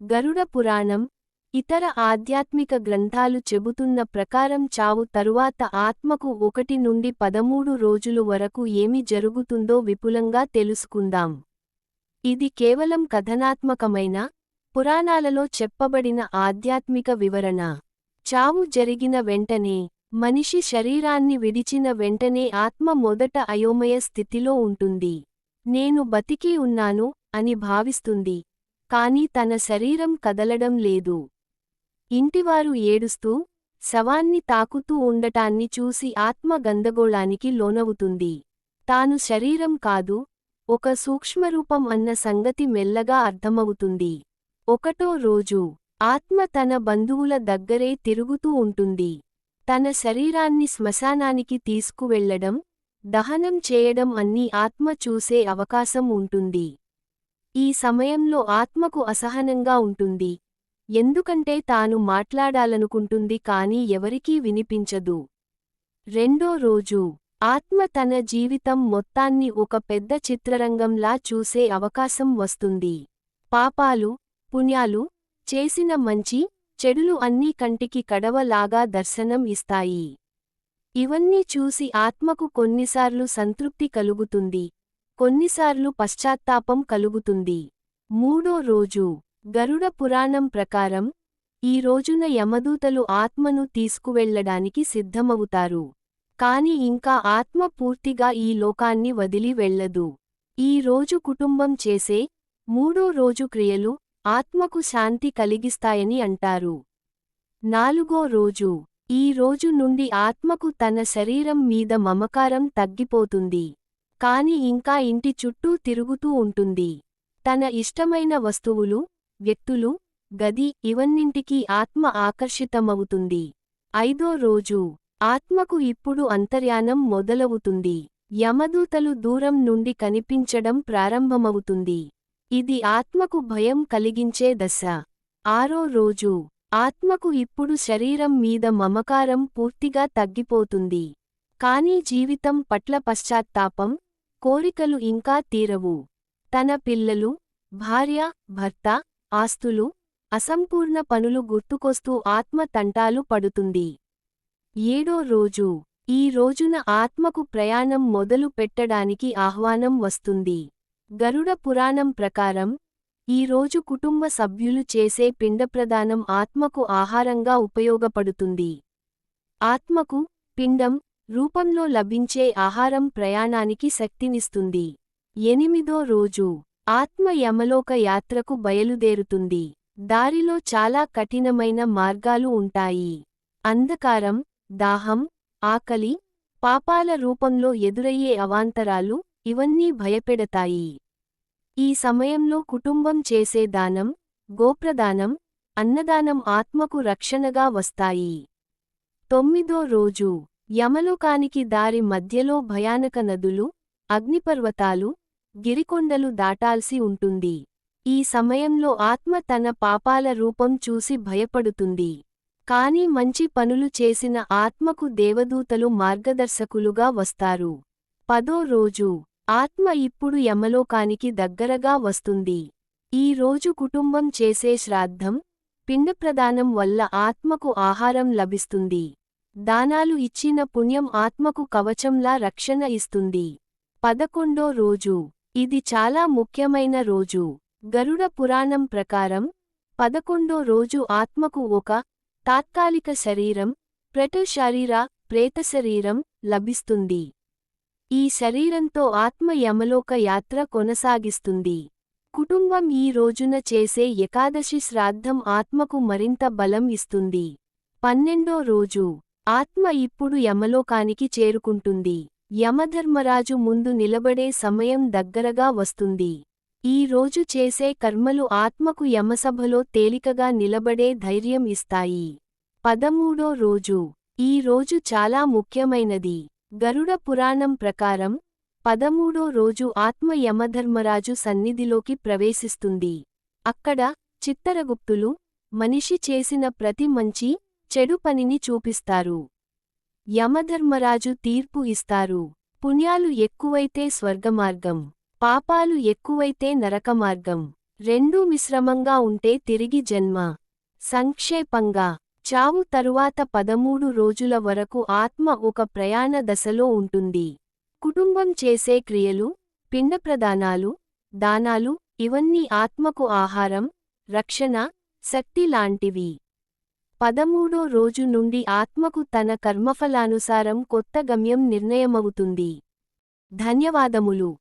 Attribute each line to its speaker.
Speaker 1: గరుడ పురాణం ఇతర ఆధ్యాత్మిక గ్రంథాలు చెబుతున్న ప్రకారం చావు తరువాత ఆత్మకు ఒకటి నుండి పదమూడు రోజులు వరకు ఏమి జరుగుతుందో విపులంగా తెలుసుకుందాం. ఇది కేవలం కథనాత్మకమైన పురాణాలలో చెప్పబడిన ఆధ్యాత్మిక వివరణ. చావు జరిగిన వెంటనే మనిషి శరీరాన్ని విడిచిన వెంటనే ఆత్మ మొదట అయోమయ స్థితిలో ఉంటుంది. నేను బతికి ఉన్నాను అని భావిస్తుంది. కాని తన శరీరం కదలడం లేదు. ఇంటివారు ఏడుస్తూ శవాన్ని తాకుతూ ఉండటాన్ని చూసి ఆత్మ గందగోళానికి లోనవుతుంది. తాను శరీరం కాదు ఒక సూక్ష్మరూపం అన్న సంగతి మెల్లగా అర్థమవుతుంది. ఒకటో రోజు ఆత్మ తన బంధువుల దగ్గరే తిరుగుతూ ఉంటుంది. తన శరీరాన్ని శ్మశానానికి తీసుకువెళ్ళడం దహనం చేయడం అన్నీ ఆత్మ చూసే అవకాశం ఉంటుంది. ఈ సమయంలో ఆత్మకు అసహనంగా ఉంటుంది. ఎందుకంటే తాను మాట్లాడాలనుకుంటుంది కాని ఎవరికీ వినిపించదు. రెండో రోజు ఆత్మ తన జీవితం మొత్తాన్ని ఒక పెద్ద చిత్రరంగంలా చూసే అవకాశం వస్తుంది. పాపాలు పుణ్యాలు చేసిన మంచి చెడులు అన్నీ కంటికి కడవలాగా దర్శనం ఇస్తాయి. ఇవన్నీ చూసి ఆత్మకు కొన్నిసార్లు సంతృప్తి కలుగుతుంది. కొన్నిసార్లు పశ్చాత్తాపం కలుగుతుంది. మూడో రోజు గరుడ పురాణం ప్రకారం ఈ రోజున యమదూతలు ఆత్మను తీసుకువెళ్ళడానికి సిద్ధమవుతారు. కాని ఇంకా ఆత్మ పూర్తిగా ఈ లోకాన్ని వదిలి వెళ్ళదు ఈ రోజు కుటుంబం చేసే మూడో రోజు క్రియలు ఆత్మకు శాంతి కలిగిస్తాయని అంటారు. నాలుగో రోజు ఈ రోజు నుండి ఆత్మకు తన శరీరం మీద మమకారం తగ్గిపోతుంది. కాని ఇంకా ఇంటి చుట్టూ తిరుగుతూ ఉంటుంది. తన ఇష్టమైన వస్తువులు వ్యక్తులు గది ఇవన్నింటికీ ఆత్మ ఆకర్షితమవుతుంది. ఐదో రోజు. ఆత్మకు ఇప్పుడు అంతర్యానం మొదలవుతుంది. యమదూతలు దూరం నుండి కనిపించడం ప్రారంభమవుతుంది. ఇది ఆత్మకు భయం కలిగించే దశ. ఆరో రోజు. ఆత్మకు ఇప్పుడు శరీరం మీద మమకారం పూర్తిగా తగ్గిపోతుంది. కానీ జీవితం పట్ల పశ్చాత్తాపం కోరికలు ఇంకా తీరవు. తన పిల్లలు భార్య భర్త ఆస్తులు అసంపూర్ణ పనులు గుర్తుకొస్తూ ఆత్మ తంటాలు పడుతుంది. ఏడో రోజు ఈ రోజున ఆత్మకు ప్రయాణం మొదలు పెట్టడానికి ఆహ్వానం వస్తుంది. గరుడ పురాణం ప్రకారం ఈ రోజు కుటుంబ సభ్యులు చేసే పిండప్రదానం ఆత్మకు ఆహారంగా ఉపయోగపడుతుంది. ఆత్మకు పిండం రూపంలో లభించే ఆహారం ప్రయాణానికి శక్తినిస్తుంది. ఎనిమిదో రోజు. ఆత్మ యమలోక యాత్రకు బయలుదేరుతుంది. దారిలో చాలా కఠినమైన మార్గాలు ఉంటాయి. అంధకారం దాహం ఆకలి పాపాల రూపంలో ఎదురయ్యే అవాంతరాలు ఇవన్నీ భయపెడతాయి. ఈ సమయంలో కుటుంబం చేసే దానం గోప్రదానం అన్నదానం ఆత్మకు రక్షణగా వస్తాయి. తొమ్మిదో రోజు. యమలోకానికి దారి మధ్యలో భయానక నదులు అగ్నిపర్వతాలు గిరికొండలు దాటాల్సి ఉంటుంది. ఈ సమయంలో ఆత్మ తన పాపాల రూపం చూసి భయపడుతుంది. కాని మంచి పనులు చేసిన ఆత్మకు దేవదూతలు మార్గదర్శకులుగా వస్తారు. పదో రోజు ఆత్మ ఇప్పుడు యమలోకానికి దగ్గరగా వస్తుంది. ఈ రోజు కుటుంబం చేసే శ్రాద్ధం పిండప్రదానం వల్ల ఆత్మకు ఆహారం లభిస్తుంది. దానాలు ఇచ్చిన పుణ్యం ఆత్మకు కవచంలా రక్షణ ఇస్తుంది. పదకొండో రోజు. ఇది చాలా ముఖ్యమైన రోజు. గరుడ పురాణం ప్రకారం పదకొండో రోజు ఆత్మకు ఒక తాత్కాలిక శరీరం ప్రటు శరీర ప్రేతశరీరం లభిస్తుంది. ఈ శరీరంతో ఆత్మ యమలోక యాత్ర కొనసాగిస్తుంది. కుటుంబం ఈ రోజున చేసే ఏకాదశి శ్రాద్ధం ఆత్మకు మరింత బలం ఇస్తుంది. పన్నెండో రోజు. ఆత్మ ఇప్పుడు యమలోకానికి చేరుకుంటుంది. యమధర్మరాజు ముందు నిలబడే సమయం దగ్గరగా వస్తుంది. ఈ రోజు చేసే కర్మలు ఆత్మకు యమసభలో తేలికగా నిలబడే ధైర్యం ఇస్తాయి. పదమూడో రోజు. ఈ రోజు చాలా ముఖ్యమైనది. గరుడ పురాణం ప్రకారం పదమూడో రోజు ఆత్మ యమధర్మరాజు సన్నిధిలోకి ప్రవేశిస్తుంది. అక్కడ చిత్తరగుప్తులు మనిషి చేసిన ప్రతి మంచి చెడు పనిని చూపిస్తారు. యమధర్మరాజు తీర్పు ఇస్తారు. పుణ్యాలు ఎక్కువైతే స్వర్గమార్గం. పాపాలు ఎక్కువైతే నరకమార్గం. రెండూ మిశ్రమంగా ఉంటే తిరిగి జన్మ. సంక్షేపంగా. చావు తరువాత పదమూడు రోజుల వరకు ఆత్మ ఒక ప్రయాణ దశలో ఉంటుంది. కుటుంబం చేసే క్రియలు పిండప్రదానాలు దానాలు ఇవన్నీ ఆత్మకు ఆహారం రక్షణ శక్తి లాంటివి. పదమూడో రోజు నుండి ఆత్మకు తన కర్మఫలానుసారం కొత్త గమ్యం నిర్ణయమవుతుంది. ధన్యవాదములు.